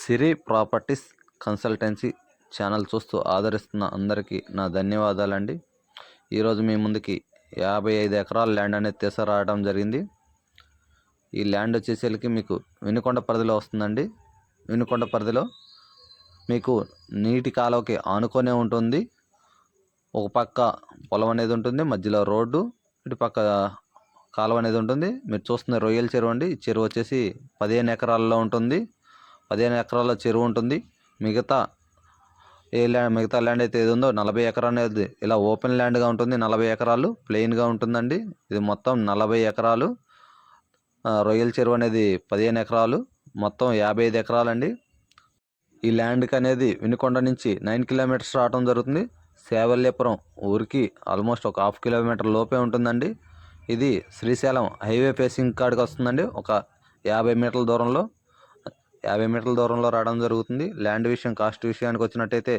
సిరి properties consultancy channel చూస్తూ ఆదరిస్తున్న అందరికీ నా ధన్యవాదాలండి. ఈరోజు మీ ముందుకి యాభై ఐదు ఎకరాల ల్యాండ్ అనేది తీసుకురావడం జరిగింది. ఈ ల్యాండ్ వచ్చేసరికి మీకు వినుకొండ పరిధిలో వస్తుందండి. వినుకొండ పరిధిలో మీకు నీటి కాలువకి ఆనుకొనే ఉంటుంది. ఒక పక్క పొలం అనేది ఉంటుంది మధ్యలో రోడ్డు ఇటు పక్క కాలువ అనేది ఉంటుంది. మీరు చూస్తున్న రొయ్యల చెరువు అండి. ఈ చెరువు వచ్చేసి పదిహేను ఎకరాల్లో ఉంటుంది. పదిహేను ఎకరాల చెరువు ఉంటుంది. మిగతా ఏ ల్యాండ్ మిగతా ల్యాండ్ అయితే ఏది ఉందో నలభై ఎకరా అనేది ఇలా ఓపెన్ ల్యాండ్గా ఉంటుంది. నలభై ఎకరాలు ప్లెయిన్గా ఉంటుందండి. ఇది మొత్తం నలభై ఎకరాలు. రొయ్యల చెరువు అనేది పదిహేను ఎకరాలు. మొత్తం యాభై ఐదు ఎకరాలండి. ఈ ల్యాండ్కి అనేది వినుకొండ నుంచి నైన్ కిలోమీటర్స్ రావడం జరుగుతుంది. సేవల్యపురం ఊరికి ఆల్మోస్ట్ ఒక హాఫ్ కిలోమీటర్ లోపే ఉంటుందండి. ఇది శ్రీశైలం హైవే ఫేసింగ్ కాడికి వస్తుందండి. ఒక యాభై మీటర్ల దూరంలో. యాభై మీటర్ల దూరంలో రావడం జరుగుతుంది. ల్యాండ్ విషయం కాస్ట్ విషయానికి వచ్చినట్టయితే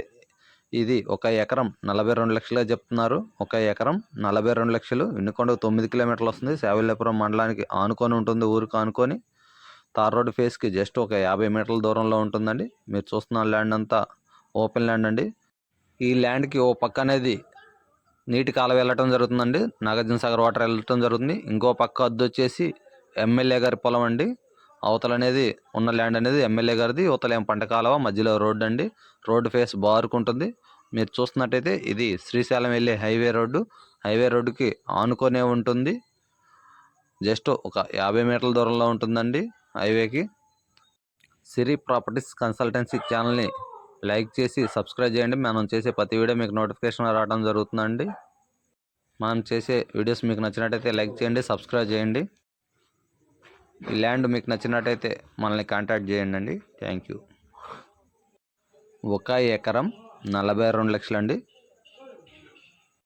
ఇది ఒక ఎకరం నలభై రెండు లక్షలుగా చెప్తున్నారు. ఒక ఎకరం నలభై రెండు లక్షలు. వినుకొండ తొమ్మిది కిలోమీటర్లు వస్తుంది. సేవల్యపురం మండలానికి ఆనుకొని ఉంటుంది. ఊరికి ఆనుకొని తార్ రోడ్ ఫేస్కి జస్ట్ ఒక యాభై మీటర్ల దూరంలో ఉంటుందండి. మీరు చూస్తున్న ల్యాండ్ అంతా ఓపెన్ ల్యాండ్ అండి. ఈ ల్యాండ్కి ఓ పక్క అనేది నీటి కాలువ వెళ్ళటం జరుగుతుందండి. నాగార్జున సాగర్ వాటర్ వెళ్ళటం జరుగుతుంది. ఇంకో పక్క అద్దొచ్చేసి ఎమ్మెల్యే గారి పొలం అండి. అవతల అనేది ఉన్న ల్యాండ్ అనేది ఎమ్మెల్యే గారిది. అవతల ఏం పంట మధ్యలో రోడ్డు అండి. రోడ్డు ఫేస్ బారుకుంటుంది. మీరు చూస్తున్నట్టయితే ఇది శ్రీశైలం వెళ్ళే హైవే రోడ్డు. హైవే రోడ్డుకి ఆనుకొనే ఉంటుంది. జస్ట్ ఒక యాభై మీటర్ల దూరంలో ఉంటుందండి హైవేకి. సిరి ప్రాపర్టీస్ కన్సల్టెన్సీ ఛానల్ని లైక్ చేసి సబ్స్క్రైబ్ చేయండి. మనం చేసే ప్రతి వీడియో మీకు నోటిఫికేషన్ రావడం జరుగుతుందండి. మనం చేసే వీడియోస్ మీకు నచ్చినట్టయితే లైక్ చేయండి సబ్స్క్రైబ్ చేయండి. ఈ ల్యాండ్ మీకు నచ్చినట్టయితే మనల్ని కాంటాక్ట్ చేయండి అండి థ్యాంక్ యూ. ఒక ఎకరం నలభై రెండు లక్షలండి.